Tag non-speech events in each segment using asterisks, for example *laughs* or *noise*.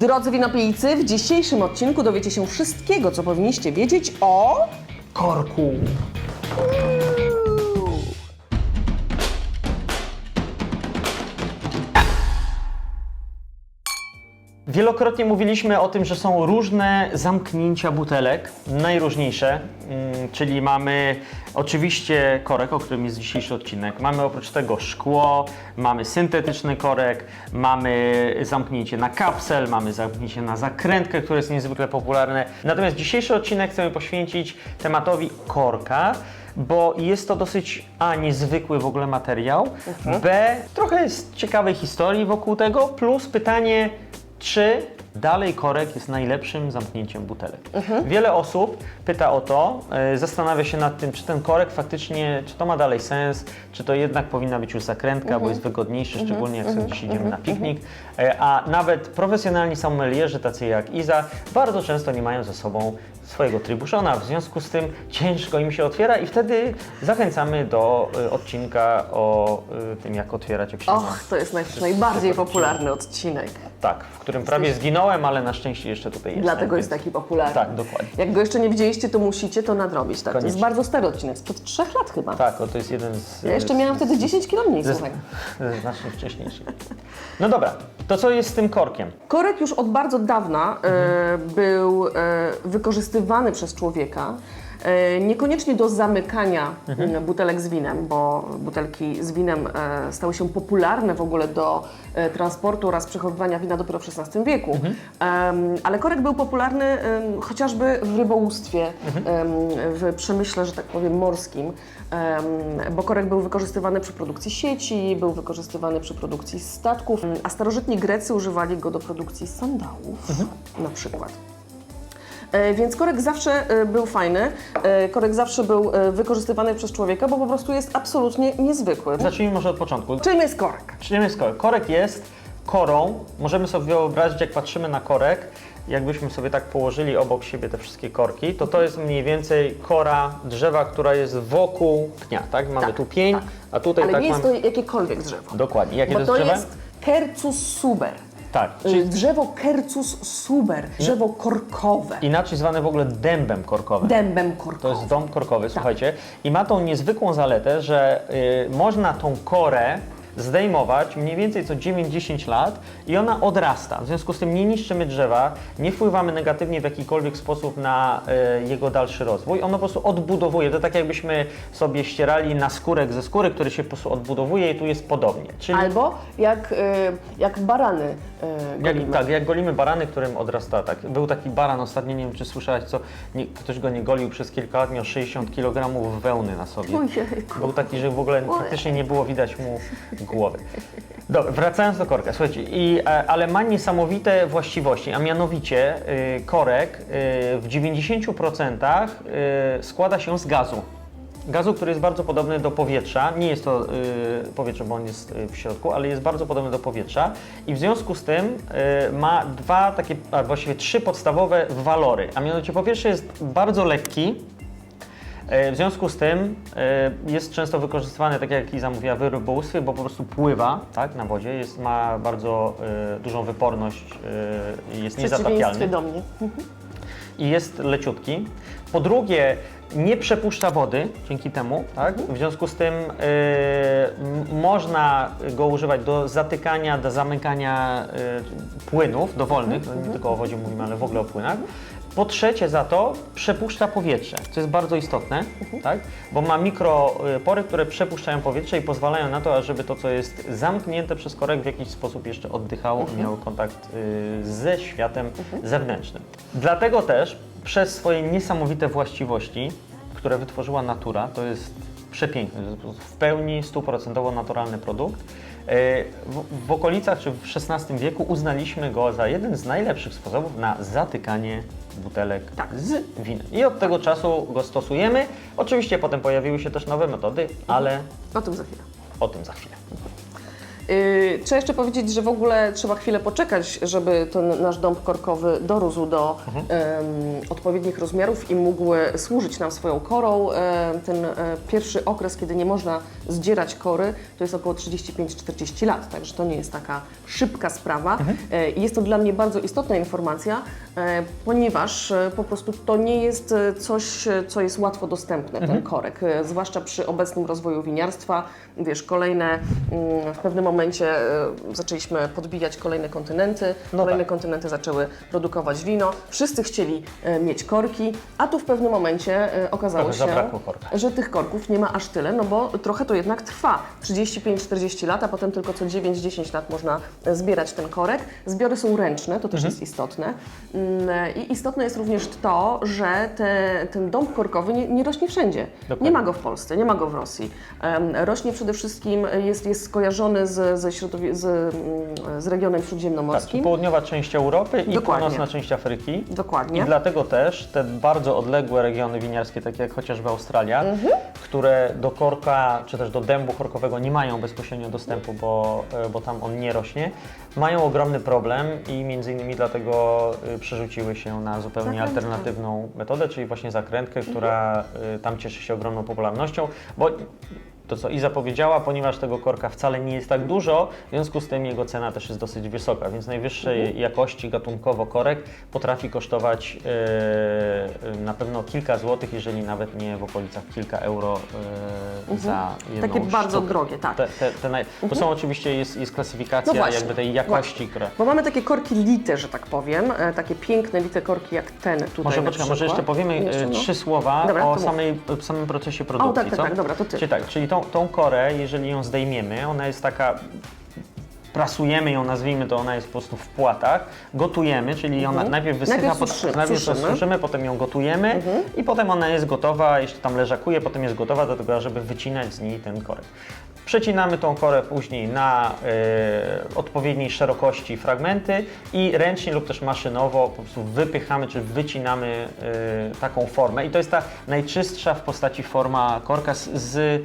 Drodzy winopijcy, w dzisiejszym odcinku dowiecie się wszystkiego, co powinniście wiedzieć o korku. Wielokrotnie mówiliśmy o tym, że są różne zamknięcia butelek, najróżniejsze, mm, czyli mamy oczywiście korek, o którym jest dzisiejszy odcinek, mamy oprócz tego szkło, mamy syntetyczny korek, mamy zamknięcie na kapsel, mamy zamknięcie na zakrętkę, które jest niezwykle popularne. Natomiast dzisiejszy odcinek chcemy poświęcić tematowi korka, bo jest to dosyć A, niezwykły w ogóle materiał, B, trochę jest ciekawej historii wokół tego, plus pytanie, czy dalej korek jest najlepszym zamknięciem butelek. Wiele osób pyta o to, e, zastanawia się nad tym, czy ten korek faktycznie, czy to ma dalej sens, czy to jednak powinna być już zakrętka, bo jest wygodniejszy, szczególnie jak sobie dziś idziemy na piknik. E, A nawet profesjonalni sommelierzy, tacy jak Iza, bardzo często nie mają ze sobą swojego trybuszona, w związku z tym ciężko im się otwiera i wtedy zachęcamy do e, odcinka o e, tym, jak otwierać, jak się Och, to jest naj, najbardziej popularny odcinek. tak, w którym prawie zginąłem, ale na szczęście jeszcze tutaj jestem. Dlatego jest taki popularny. Tak, dokładnie. Jak go jeszcze nie widzieliście, to musicie to nadrobić. Tak? To jest Koniecznie. bardzo stary odcinek, sprzed trzech lat chyba. Tak, o, to jest jeden z... Ja jeszcze miałam wtedy 10 kilo mniej, ze, słuchaj. ze znacznie wcześniejszych. No dobra, to co jest z tym korkiem? Korek już od bardzo dawna e, był e, wykorzystywany przez człowieka. E, niekoniecznie do zamykania m, butelek z winem, bo butelki z winem e, stały się popularne w ogóle do e, transportu oraz przechowywania wina dopiero w XVI wieku. Em, ale korek był popularny em, chociażby w rybołówstwie, em, w przemyśle, że tak powiem, morskim, em, bo korek był wykorzystywany przy produkcji sieci, był wykorzystywany przy produkcji statków, a starożytni Grecy używali go do produkcji sandałów na przykład. E, Więc korek zawsze e, był fajny, e, korek zawsze był wykorzystywany przez człowieka, bo po prostu jest absolutnie niezwykły. Zacznijmy może od początku. Czym jest korek? Czym jest korek? Korek jest korą. Możemy sobie wyobrazić, jak patrzymy na korek, jakbyśmy sobie tak położyli obok siebie te wszystkie korki, to to jest mniej więcej kora drzewa, która jest wokół pnia, tak? Mamy Tak, tu pień, tak. a tutaj Ale tak nie jest to jakiekolwiek drzewo. Dokładnie. Jakie Bo to to jest drzewo? jest Quercus suber. Tak. Y, Czyli Drzewo Quercus suber, drzewo korkowe, inaczej zwane w ogóle dębem korkowym. dębem To korkowym. jest dom korkowy, słuchajcie. I ma tą niezwykłą zaletę, że y, można tą korę zdejmować mniej więcej co 9-10 lat i ona odrasta. W związku z tym nie niszczymy drzewa, nie wpływamy negatywnie w jakikolwiek sposób na y, jego dalszy rozwój. Ono po prostu odbudowuje. To tak jakbyśmy sobie ścierali naskórek ze skóry, który się po prostu odbudowuje i tu jest podobnie. Czyli Albo jak, y, jak barany y, jak, golimy. tak, jak golimy barany, którym odrasta tak. Był taki baran ostatnio, nie wiem czy słyszałeś, co nie, ktoś go nie golił przez kilka lat, miał 60 kg wełny na sobie. Ojejku. Był taki, że w ogóle faktycznie nie było widać mu głowy. Dobra, wracając do korka, słuchajcie, i, e, ale ma niesamowite właściwości, a mianowicie y, korek y, w 90% y, składa się z gazu. Gazu, który jest bardzo podobny do powietrza. Nie jest to powietrze, bo on jest w środku, ale jest bardzo podobny do powietrza i w związku z tym ma dwa takie, a właściwie trzy podstawowe walory. A mianowicie po pierwsze jest bardzo lekki, W związku z tym e, jest często wykorzystywany, tak jak Iza mówiła, w rybołówstwie, bo po prostu pływa tak, na wodzie, jest, ma bardzo e, dużą wyporność e, i jest niezatapialny do mnie. i jest leciutki. Po drugie, nie przepuszcza wody dzięki temu, tak? W związku z tym e, m- można go używać do zatykania, do zamykania e, płynów dowolnych, no nie tylko o wodzie mówimy, ale w ogóle o płynach. Po trzecie za to przepuszcza powietrze, co jest bardzo istotne, tak? bo ma mikropory, które przepuszczają powietrze i pozwalają na to, żeby to, co jest zamknięte przez korek w jakiś sposób jeszcze oddychało i miało kontakt y, ze światem zewnętrznym. Dlatego też przez swoje niesamowite właściwości, które wytworzyła natura, to jest przepiękny, w pełni stuprocentowo naturalny produkt. E, W, w okolicach czy w XVI wieku uznaliśmy go za jeden z najlepszych sposobów na zatykanie butelek z winem. I od tego czasu go stosujemy. Oczywiście potem pojawiły się też nowe metody, ale O tym za chwilę. o tym za chwilę. Yy, Trzeba jeszcze powiedzieć, że w ogóle trzeba chwilę poczekać, żeby ten nasz dąb korkowy dorósł do Mhm. odpowiednich rozmiarów i mógł służyć nam swoją korą. E, Ten e, pierwszy okres, kiedy nie można zdzierać kory, to jest około 35-40 lat, także to nie jest taka szybka sprawa. Mhm. E, jest to dla mnie bardzo istotna informacja, e, ponieważ e, po prostu to nie jest e, coś, e, co jest łatwo dostępne, Mhm. ten korek, e, zwłaszcza przy obecnym rozwoju winiarstwa. Wiesz, kolejne, mm, w pewnym momencie e, zaczęliśmy podbijać kolejne kontynenty, No kolejne tak. kontynenty zaczęły produkować wino, wszyscy chcieli e, mieć korki, a tu w pewnym momencie e, okazało się, że tych korków nie ma aż tyle, no bo trochę to jednak trwa. 35-40 lat, a potem tylko co 9-10 lat można e, zbierać ten korek. Zbiory są ręczne, to też Mhm. jest istotne. Mm, I istotne jest również to, że te, ten dąb korkowy nie, nie rośnie wszędzie. Dokładnie. Nie ma go w Polsce, nie ma go w Rosji. Rośnie przede wszystkim, jest, jest skojarzony z, ze środowi- z, mm, z regionem Tak, śródziemnomorskim. południowa część Europy i Dokładnie. północna część Afryki. Dokładnie. I dlatego też te bardzo odległe regiony winiarskie, takie jak chociażby Australia, Mhm. które do korka czy też do dębu korkowego nie mają bezpośrednio dostępu, bo, e, bo tam on nie rośnie, mają ogromny problem i między innymi dlatego y, przerzuciły się na zupełnie Zakrętkę. alternatywną metodę, czyli właśnie zakrętkę, która y, tam cieszy się ogromną popularnością, bo to co Iza powiedziała, ponieważ tego korka wcale nie jest tak dużo, w związku z tym jego cena też jest dosyć wysoka, więc najwyższej jakości gatunkowo korek potrafi kosztować e, na pewno kilka złotych, jeżeli nawet nie w okolicach kilka euro e, za jedną Takie bardzo sztukę. drogie, tak. Te, te, te naj... To są oczywiście, jest, jest klasyfikacja No właśnie, jakby tej jakości, która... Bo mamy takie korki lite, że tak powiem, e, takie piękne lite korki jak ten tutaj Może poczekaj, może jeszcze powiemy Jeszcze, no. trzy słowa Dobra, o samej, samym procesie produkcji. O, tak, tak, co? tak, dobra, to ty. Czyli tak, czyli tą, tą korę, jeżeli ją zdejmiemy, ona jest taka prasujemy ją, nazwijmy to, ona jest po prostu w płatach, gotujemy, czyli ona najpierw wysycha, Mhm. Najpierw potem- suszymy, najpierw suszymy. Mhm. suszymy, potem ją gotujemy i potem ona jest gotowa, jeszcze tam leżakuje, potem jest gotowa do tego, żeby wycinać z niej ten korek. Przecinamy tą korę później na e, odpowiedniej szerokości fragmenty i ręcznie lub też maszynowo po prostu wypychamy czy wycinamy e, taką formę. I to jest ta najczystsza w postaci forma korka z, z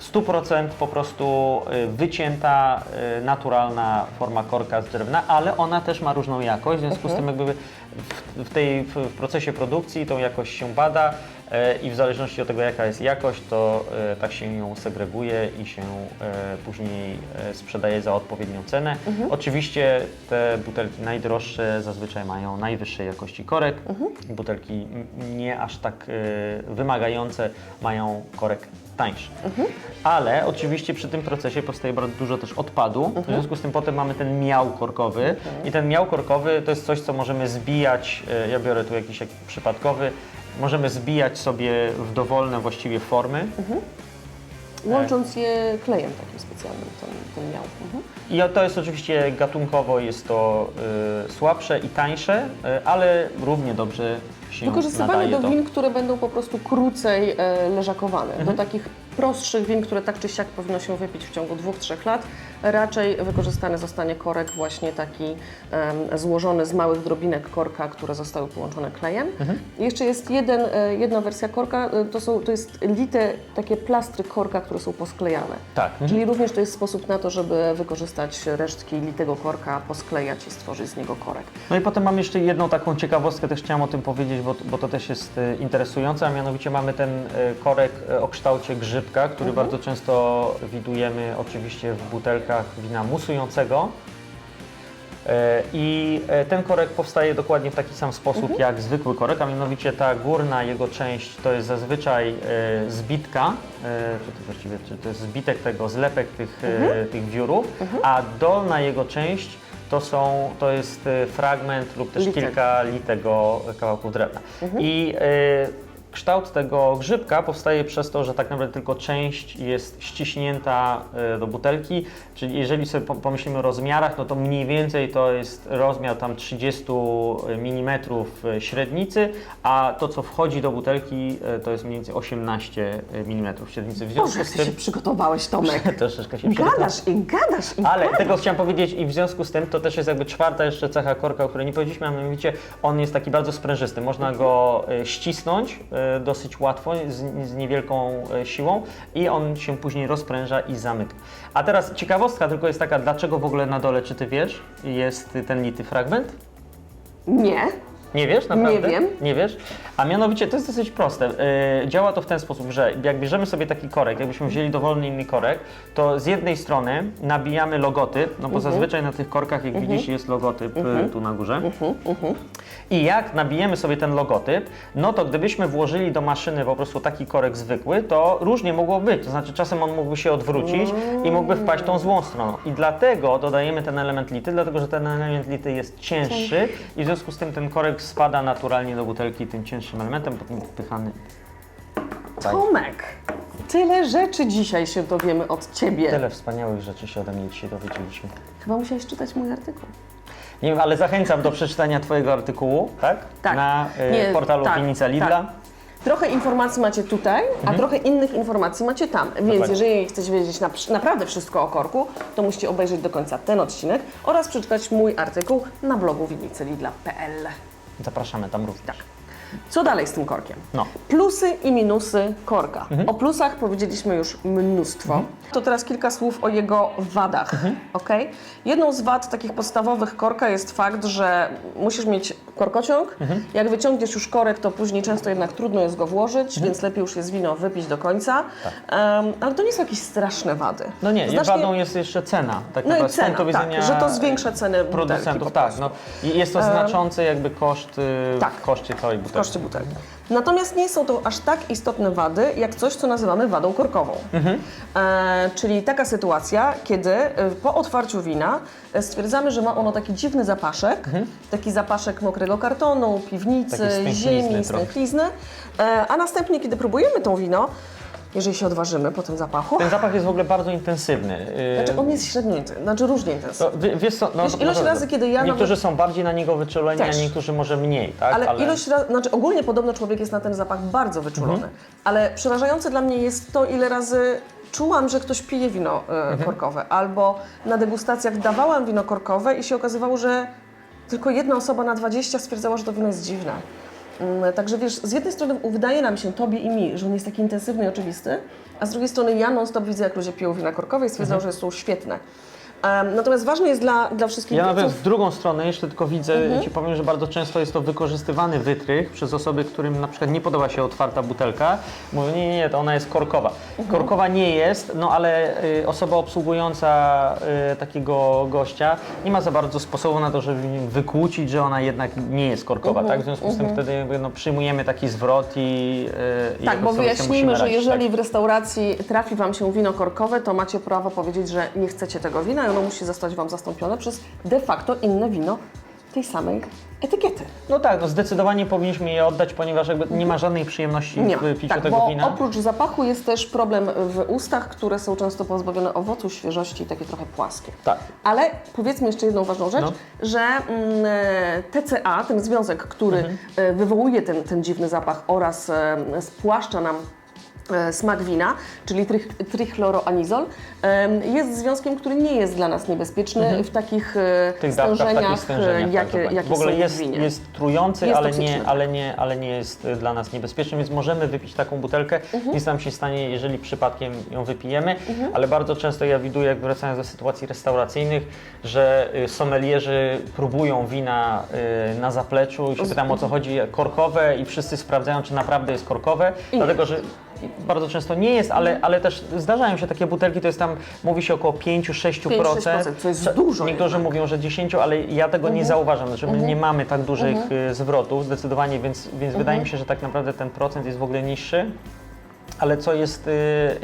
100% po prostu e, wycięta, e, naturalna forma korka z drewna, ale ona też ma różną jakość, w związku z tym jakby w, w, tej, w, w procesie produkcji tą jakość się bada i w zależności od tego jaka jest jakość, to e, tak się ją segreguje i się e, później e, sprzedaje za odpowiednią cenę. Oczywiście te butelki najdroższe zazwyczaj mają najwyższej jakości korek, butelki m- nie aż tak e, wymagające mają korek tańszy. Ale oczywiście przy tym procesie powstaje bardzo dużo też odpadu, w związku z tym potem mamy ten miał korkowy. I ten miał korkowy to jest coś, co możemy zbijać, e, ja biorę tu jakiś jak przypadkowy, możemy zbijać sobie w dowolne właściwie formy Łącząc je klejem takim specjalnym, ten, ten miał. Mhm. i to jest oczywiście gatunkowo jest to e, słabsze i tańsze, e, ale równie dobrze się Wykorzystywane nadaje do win, które będą po prostu krócej e, leżakowane. Mhm. Do takich prostszych win, które tak czy siak powinno się wypić w ciągu 2-3 lat, raczej wykorzystany zostanie korek właśnie taki złożony z małych drobinek korka, które zostały połączone klejem. Mhm. Jeszcze jest jeden, e, jedna wersja korka, e, to, są, to jest lite takie plastry korka, które są posklejane. Tak. Mhm. Czyli również to jest sposób na to, żeby wykorzystać resztki litego korka, posklejać i stworzyć z niego korek. No i potem mam jeszcze jedną taką ciekawostkę, też chciałem o tym powiedzieć, bo, bo to też jest e, interesujące, a mianowicie mamy ten korek o kształcie grzybka, który bardzo często widujemy oczywiście w butelkach wina musującego. E, I e, ten korek powstaje dokładnie w taki sam sposób jak zwykły korek, a mianowicie ta górna jego część to jest zazwyczaj e, zbitka, czy to właściwie czy to jest zbitek tego, zlepek tych, e, tych wiórów, a dolna jego część to, są, to jest fragment lub też Litek. kilka litego kawałków drewna. I e, kształt tego grzybka powstaje przez to, że tak naprawdę tylko część jest ściśnięta e, do butelki, czyli jeżeli sobie po- pomyślimy o rozmiarach, no to mniej więcej to jest rozmiar tam 30 mm średnicy, a to co wchodzi do butelki e, to jest mniej więcej 18 mm średnicy. W związku Boże, z ty się tym przygotowałeś, Tomek. *laughs* troszeczkę się. Gadasz i gadasz i Ale gadasz. tego chciałem powiedzieć i w związku z tym to też jest jakby czwarta jeszcze cecha korka, o której nie powiedzieliśmy, a mianowicie on jest taki bardzo sprężysty. Można go e, ścisnąć, e, dosyć łatwo, z, z niewielką e, siłą i on się później rozpręża i zamyka. A teraz ciekawostka tylko jest taka, dlaczego w ogóle na dole, czy ty wiesz, jest ten lity fragment? Nie. Nie wiesz, naprawdę? Nie wiem. Nie wiesz? A mianowicie to jest dosyć proste. Yy, działa to w ten sposób, że jak bierzemy sobie taki korek, jakbyśmy wzięli dowolny inny korek, to z jednej strony nabijamy logotyp, no bo Mhm. zazwyczaj na tych korkach, jak widzisz, jest logotyp y, tu na górze. Mhm, I jak nabijemy sobie ten logotyp, no to gdybyśmy włożyli do maszyny po prostu taki korek zwykły, to różnie mogło być. To znaczy czasem on mógłby się odwrócić i mógłby wpaść tą złą stroną. I dlatego dodajemy ten element lity, dlatego że ten element lity jest cięższy i w związku z tym ten korek spada naturalnie do butelki tym cięższym elementem, potem wpychany. Tomek, tyle rzeczy dzisiaj się dowiemy od Ciebie. Tyle wspaniałych rzeczy się ode mnie dzisiaj dowiedzieliśmy. Chyba musiałeś czytać mój artykuł. Nie wiem, ale zachęcam do przeczytania Twojego artykułu, tak? Tak. Na y, Nie, portalu tak, Winica Lidla. tak. Trochę informacji macie tutaj, a trochę innych informacji macie tam. Więc Dokładnie. jeżeli chcecie wiedzieć na, naprawdę wszystko o korku, to musicie obejrzeć do końca ten odcinek oraz przeczytać mój artykuł na blogu winnicylidla.pl. Zapraszamy tam również. Tak. Co dalej z tym korkiem? No. Plusy i minusy korka. O plusach powiedzieliśmy już mnóstwo. To teraz kilka słów o jego wadach. okej? Jedną z wad takich podstawowych korka jest fakt, że musisz mieć korkociąg. Jak wyciągniesz już korek, to później często jednak trudno jest go włożyć, więc lepiej już jest wino wypić do końca. Em, ale to nie są jakieś straszne wady. No nie, Znacznie- wadą jest jeszcze cena. Tak No i cena, tak, widzenia że to zwiększa butelki producentów. Tak, no, i jest to znaczący jakby koszt y, Tak. w koszcie całej butelki. Koszty butelki. Natomiast nie są to aż tak istotne wady, jak coś, co nazywamy wadą korkową. E, czyli taka sytuacja, kiedy e, po otwarciu wina e, stwierdzamy, że ma ono taki dziwny zapaszek, taki zapaszek mokrego kartonu, piwnicy, stęchlizny ziemi, trochę. stęchlizny, e, a następnie, kiedy próbujemy to wino, jeżeli się odważymy po tym zapachu, Ten zapach jest w ogóle bardzo intensywny. Y, znaczy on jest średnio, intensywny, znaczy różnie intensywny. wie- wiesz co, no, Wiesz, ilość może- razy, kiedy ja Niektórzy nawet- są bardziej na niego wyczuleni, Też. a niektórzy może mniej, tak? Ale, ilość razy, znaczy ogólnie podobno człowiek jest na ten zapach bardzo wyczulony, Mhm. ale przerażające dla mnie jest to, ile razy czułam, że ktoś pije wino e, Mhm. korkowe, albo na degustacjach dawałam wino korkowe i się okazywało, że tylko jedna osoba na 20 stwierdzała, że to wino jest dziwne. Mm, Także wiesz, z jednej strony wydaje nam się, tobie i mi, że on jest taki intensywny i oczywisty, a z drugiej strony ja non-stop widzę, jak ludzie piją wina korkowe i stwierdzają, że są świetne. Em, natomiast ważne jest dla, dla wszystkich Mhm. Ja nawet w drugą stronę jeszcze tylko widzę, Mhm. Ci powiem, że bardzo często jest to wykorzystywany wytrych przez osoby, którym na przykład nie podoba się otwarta butelka. Mówią, nie, nie, nie, to ona jest korkowa. Mhm. Korkowa nie jest, no ale y, osoba obsługująca y, takiego gościa nie ma za bardzo sposobu na to, żeby wykłócić, że ona jednak nie jest korkowa, Mhm. tak? W związku z tym wtedy jakby, no, przyjmujemy taki zwrot i, y, Tak, bo wyjaśnijmy, że radzić, jeżeli tak? w restauracji trafi Wam się wino korkowe, to macie prawo powiedzieć, że nie chcecie tego wina i ono musi zostać Wam zastąpione przez de facto inne wino tej samej etykiety. No tak, no zdecydowanie powinniśmy je oddać, ponieważ jakby nie ma żadnej przyjemności Nie, w piciu tak, tego bo wina. oprócz zapachu jest też problem w ustach, które są często pozbawione owocu, świeżości i takie trochę płaskie. Tak. Ale powiedzmy jeszcze jedną ważną rzecz, No. że mm, TCA, ten związek, który Mhm. e, wywołuje ten, ten dziwny zapach oraz e, spłaszcza nam smak wina, czyli trichloroanizol, jest związkiem, który nie jest dla nas niebezpieczny w takich e, Mhm. tych dawkach, stężeniach, takich stężeniach. e, jakie, tak, jakie w ogóle jest, jest trujący, Jest ale, toksyczny. nie, ale, nie, ale nie jest dla nas niebezpieczny, więc możemy wypić taką butelkę. Mhm. Nic nam się stanie, jeżeli przypadkiem ją wypijemy, ale bardzo często ja widuję, jak wracając do sytuacji restauracyjnych, że sommelierzy próbują wina na zapleczu i się pytam o co chodzi, korkowe i wszyscy sprawdzają, czy naprawdę jest korkowe, I dlatego że bardzo często nie jest, ale, ale też zdarzają się takie butelki, to jest tam, mówi się około 5-6%. 5-6%, co jest dużo Niektórzy jednak. mówią, że 10, ale ja tego nie zauważam. Znaczy my nie mamy tak dużych y, zwrotów zdecydowanie, więc, więc wydaje mi się, że tak naprawdę ten procent jest w ogóle niższy. Ale co jest y,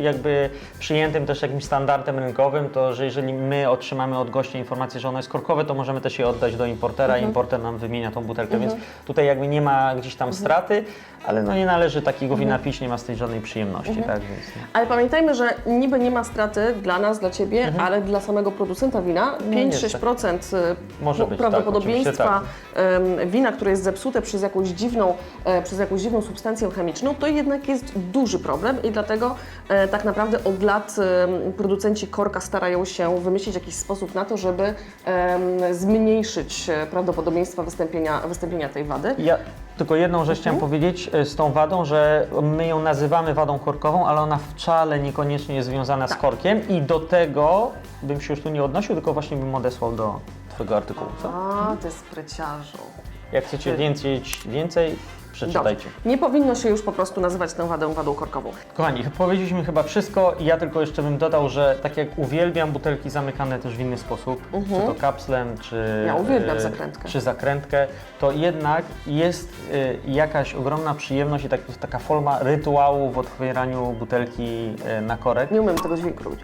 jakby przyjętym też jakimś standardem rynkowym, to że jeżeli my otrzymamy od gościa informację, że ono jest korkowe, to możemy też je oddać do importera. I importer nam wymienia tą butelkę, więc tutaj jakby nie ma gdzieś tam straty, ale no nie należy takiego wina pić, nie ma z tej żadnej przyjemności, tak? Więc, no. Ale pamiętajmy, że niby nie ma straty dla nas, dla Ciebie, ale dla samego producenta wina 5-6% y, Może po- być, prawdopodobieństwa tak, wina, które jest zepsute przez jakąś dziwną, e, przez jakąś dziwną substancję chemiczną, to jednak jest duży problem. Problem i dlatego e, tak naprawdę od lat em, producenci korka starają się wymyślić jakiś sposób na to, żeby em, zmniejszyć e, prawdopodobieństwa wystąpienia, wystąpienia tej wady. Ja tylko jedną rzecz chciałem powiedzieć e, z tą wadą, że my ją nazywamy wadą korkową, ale ona wcale niekoniecznie jest związana z korkiem i do tego bym się już tu nie odnosił, tylko właśnie bym odesłał do Twojego artykułu. Co? A, ty spryciarzu. Jak chcecie więcej, więcej przeczytajcie. Dobrze. Nie powinno się już po prostu nazywać tę wadę wadą korkową. Kochani, powiedzieliśmy chyba wszystko i ja tylko jeszcze bym dodał, że tak jak uwielbiam butelki zamykane też w inny sposób, czy to kapslem, czy, Mhm. Ja uwielbiam e, zakrętkę. czy zakrętkę, to jednak jest e, jakaś ogromna przyjemność i tak, taka forma rytuału w otwieraniu butelki e, na korek. Nie umiem tego dźwięku robić.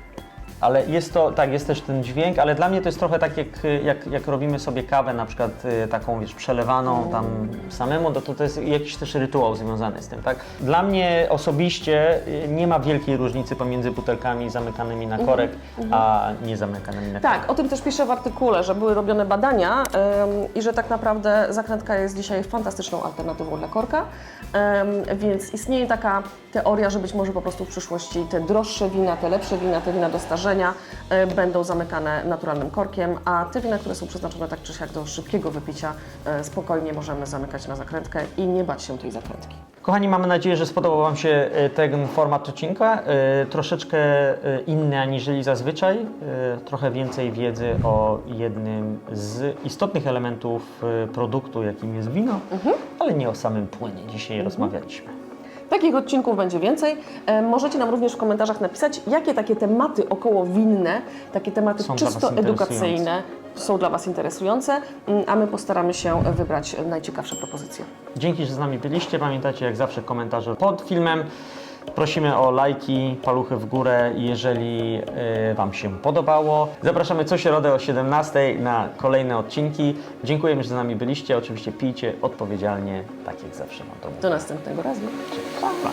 Ale jest to, tak, jest też ten dźwięk, ale dla mnie to jest trochę tak, jak, jak, jak robimy sobie kawę, na przykład y, taką, wiesz, przelewaną tam samemu, to, to jest jakiś też rytuał związany z tym, tak? Dla mnie osobiście y, nie ma wielkiej różnicy pomiędzy butelkami zamykanymi na korek, a nie zamykanymi na korek. Tak, o tym też piszę w artykule, że były robione badania em, i że tak naprawdę zakrętka jest dzisiaj fantastyczną alternatywą dla korka, Em, więc istnieje taka teoria, że być może po prostu w przyszłości te droższe wina, te lepsze wina, te wina do starzenia e, będą zamykane naturalnym korkiem, a te wina, które są przeznaczone tak czy siak do szybkiego wypicia, e, spokojnie możemy zamykać na zakrętkę i nie bać się tej zakrętki. Kochani, mamy nadzieję, że spodobał Wam się e, ten format odcinka. Troszeczkę inny aniżeli zazwyczaj. Trochę więcej wiedzy o jednym z istotnych elementów produktu, jakim jest wino, ale nie o samym płynie. Dzisiaj rozmawialiśmy. Takich odcinków będzie więcej. E, Możecie nam również w komentarzach napisać, jakie takie tematy okołowinne, takie tematy Są czysto edukacyjne są dla Was interesujące, mm, a my postaramy się wybrać najciekawsze propozycje. Dzięki, że z nami byliście. Pamiętajcie, jak zawsze, komentarze pod filmem. Prosimy o lajki, paluchy w górę, jeżeli e, Wam się podobało. Zapraszamy co środę o 17 na kolejne odcinki. Dziękujemy, że z nami byliście. Oczywiście pijcie odpowiedzialnie, tak jak zawsze Wam to mówię. Do następnego razu. Cześć. Pa, pa.